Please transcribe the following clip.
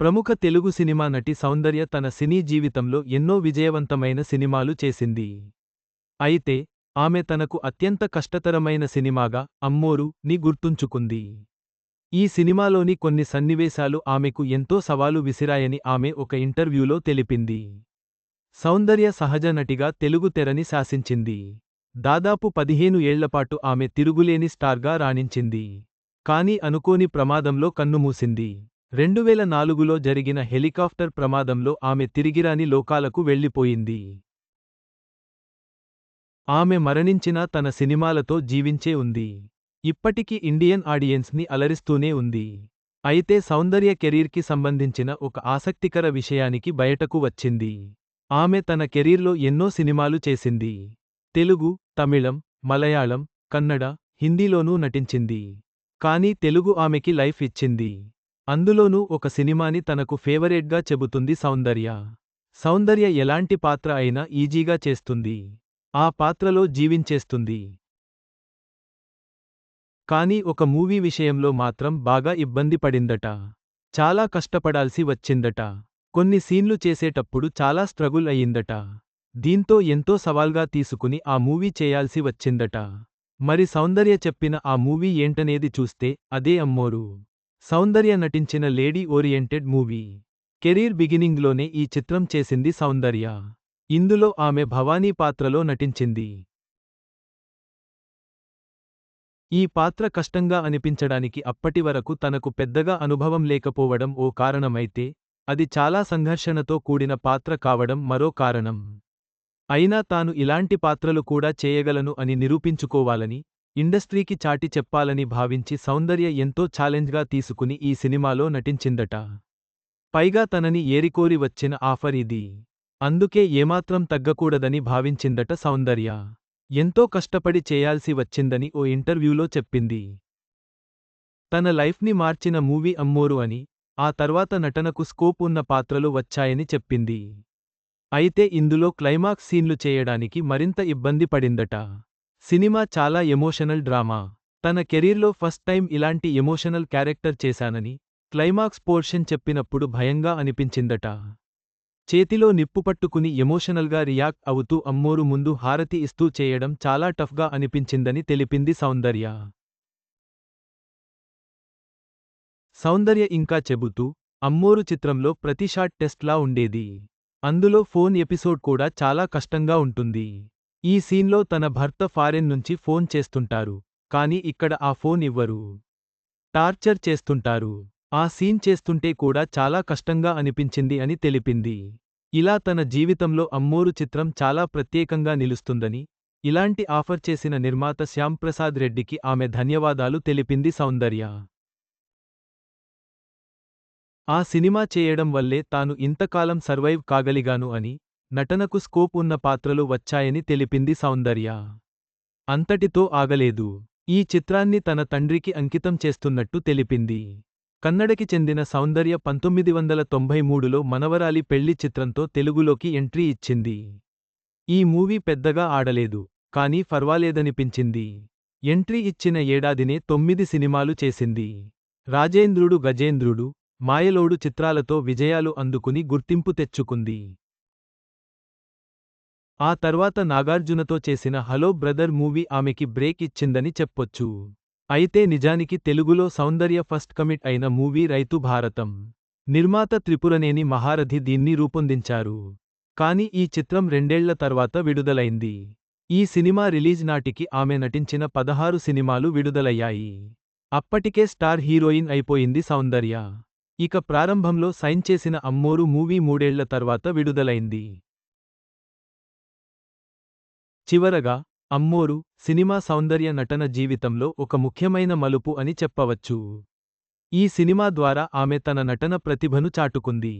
ప్రముఖ తెలుగు సినిమా నటి సౌందర్య తన సినీ జీవితంలో ఎన్నో విజయవంతమైన సినిమాలు చేసింది. అయితే ఆమె తనకు అత్యంత కష్టతరమైన సినిమాగా అమ్మోరు ని గుర్తుంచుకుంది. ఈ సినిమాలోని కొన్ని సన్నివేశాలు ఆమెకు ఎంతో సవాలు విసిరాయని ఆమె ఒక ఇంటర్వ్యూలో తెలిపింది. సౌందర్య సహజ నటిగా తెలుగు తెరని శాసించింది. దాదాపు పదిహేను ఏళ్ళపాటు ఆమె తిరుగులేని స్టార్గా రాణించింది. కాని అనుకోని ప్రమాదంలో కన్నుమూసింది. రెండువేల నాలుగులో జరిగిన హెలికాప్టర్ ప్రమాదంలో ఆమె తిరిగిరాని లోకాలకు వెళ్ళిపోయింది ఆమె మరణించినా తన సినిమాలతో జీవించే ఉంది. ఇప్పటికీ ఇండియన్ ఆడియన్స్ని అలరిస్తూనే ఉంది. అయితే సౌందర్య కెరీర్కి సంబంధించిన ఒక ఆసక్తికర విషయానికి బయటకు వచ్చింది. ఆమె తన కెరీర్లో ఎన్నో సినిమాలు చేసింది. తెలుగు తమిళం మలయాళం కన్నడ హిందీలోనూ నటించింది. కానీ తెలుగు ఆమెకి లైఫ్ ఇచ్చింది. అందులోనూ ఒక సినిమాని తనకు ఫేవరేట్గా చెబుతుంది సౌందర్య. సౌందర్య ఎలాంటి పాత్ర అయినా ఈజీగా చేస్తుంది. ఆ పాత్రలో జీవించేస్తుంది. కానీ ఒక మూవీ విషయంలో మాత్రం బాగా ఇబ్బంది పడిందట. చాలా కష్టపడాల్సి వచ్చిందట. కొన్ని సీన్లు చేసేటప్పుడు చాలా స్ట్రగుల్ అయ్యిందట. దీంతో ఎంతో సవాల్గా తీసుకుని ఆ మూవీ చేయాల్సి వచ్చిందట. మరి సౌందర్య చెప్పిన ఆ మూవీ ఏంటనేది చూస్తే అదే అమ్మోరు. సౌందర్య నటించిన లేడీ ఓరియంటెడ్ మూవీ. కెరీర్ బిగినింగ్లోనే ఈ చిత్రం చేసింది సౌందర్య. ఇందులో ఆమె భవానీ పాత్రలో నటించింది. ఈ పాత్ర కష్టంగా అనిపించడానికి అప్పటివరకు తనకు పెద్దగా అనుభవం లేకపోవడం ఓ కారణమైతే అది చాలా సంఘర్షణతో కూడిన పాత్ర కావడం మరో కారణం. అయినా తాను ఇలాంటి పాత్రలు కూడా చేయగలను అని నిరూపించుకోవాలని ఇండస్ట్రీకి చాటి చెప్పాలని భావించి సౌందర్య ఎంతో ఛాలెంజ్గా తీసుకుని ఈ సినిమాలో నటించిందట. పైగా తనని ఏరికోరి వచ్చిన ఆఫర్ ఇది. అందుకే ఏమాత్రం తగ్గకూడదని భావించిందట సౌందర్య. ఎంతో కష్టపడి చేయాల్సి వచ్చిందని ఓ ఇంటర్వ్యూలో చెప్పింది. తన లైఫ్ని మార్చిన మూవీ అమ్మోరు అని ఆ తర్వాత నటనకు స్కోప్ ఉన్న పాత్రలు వచ్చాయని చెప్పింది. అయితే ఇందులో క్లైమాక్స్ సీన్లు చేయడానికి మరింత ఇబ్బంది పడిందట. సినిమా చాలా ఎమోషనల్ డ్రామా. తన కెరీర్లో ఫస్ట్ టైం ఇలాంటి ఎమోషనల్ క్యారెక్టర్ చేశానని క్లైమాక్స్ పోర్షన్ చెప్పినప్పుడు భయంగా అనిపించిందట. చేతిలో నిప్పు పట్టుకుని ఎమోషనల్గా రియాక్ట్ అవుతూ అమ్మోరు ముందు హారతి ఇస్తూ చేయడం చాలా టఫ్గా అనిపించిందని తెలిపింది సౌందర్య. సౌందర్య ఇంకా చెబుతూ అమ్మోరు చిత్రంలో ప్రతి షాట్ టెస్ట్లా ఉండేది. అందులో ఫోన్ ఎపిసోడ్ కూడా చాలా కష్టంగా ఉంటుంది. ఈ సీన్లో తన భర్త ఫారెన్ నుంచి ఫోన్ చేస్తుంటారు కాని ఇక్కడ ఆ ఫోన్ ఇవ్వరు. టార్చర్ చేస్తుంటారు. ఆ సీన్ చేస్తుంటే కూడా చాలా కష్టంగా అనిపించింది అని తెలిపింది. ఇలా తన జీవితంలో అమ్మోరు చిత్రం చాలా ప్రత్యేకంగా నిలుస్తుందని ఇలాంటి ఆఫర్ చేసిన నిర్మాత శ్యాంప్రసాద్ రెడ్డికి ఆమె ధన్యవాదాలు తెలిపింది సౌందర్య. ఆ సినిమా చేయడం వల్లే తాను ఇంతకాలం సర్వైవ్ కాగలిగాను అని నటనకు స్కోప్ ఉన్న పాత్రలు వచ్చాయని తెలిపింది సౌందర్య. అంతటితో ఆగలేదు. ఈ చిత్రాన్ని తన తండ్రికి అంకితం చేస్తున్నట్టు తెలిపింది. కన్నడకి చెందిన సౌందర్య పంతొమ్మిది వందల తొంభై మూడులో మనవరాలి పెళ్ళి చిత్రంతో తెలుగులోకి ఎంట్రీ ఇచ్చింది. ఈ మూవీ పెద్దగా ఆడలేదు కానీ ఫర్వాలేదనిపించింది. ఎంట్రీ ఇచ్చిన ఏడాదినే తొమ్మిది సినిమాలు చేసింది. రాజేంద్రుడు గజేంద్రుడు మాయలోడు చిత్రాలతో విజయాలు అందుకుని గుర్తింపు తెచ్చుకుంది. ఆ తర్వాత నాగార్జునతో చేసిన హలో బ్రదర్ మూవీ ఆమెకి బ్రేక్ ఇచ్చిందని చెప్పొచ్చు. అయితే నిజానికి తెలుగులో సౌందర్య ఫస్ట్ కమిట్ అయిన మూవీ రైతు భారతం. నిర్మాత త్రిపురనేని మహారథి దీన్ని రూపొందించారు. కాని ఈ చిత్రం రెండేళ్ళ తర్వాత విడుదలైంది. ఈ సినిమా రిలీజ్ నాటికి ఆమె నటించిన పదహారు సినిమాలు విడుదలయ్యాయి. అప్పటికే స్టార్ హీరోయిన్ అయిపోయింది సౌందర్య. ఇక ప్రారంభంలో సైన్ చేసిన అమ్మోరు మూవీ మూడేళ్ళ తర్వాత విడుదలైంది. చివరగా అమ్మోరు సినిమా సౌందర్య నటన జీవితంలో ఒక ముఖ్యమైన మలుపు అని చెప్పవచ్చు. ఈ సినిమా ద్వారా ఆమె తన నటన ప్రతిభను చాటుకుంది.